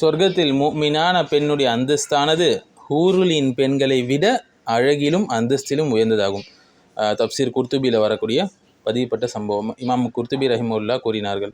சொர்க்கத்தில் முஃமினான பெண்ணுடைய அந்தஸ்தானது ஹூருலின் பெண்களை விட அழகிலும் அந்தஸ்திலும் உயர்ந்ததாகும். தப்சீர் குர்துபியில் வரக்கூடிய பதிவுப்பட்ட சம்பவம். இமாம் குர்துபி ரஹிமுல்லா கூறினார்கள்.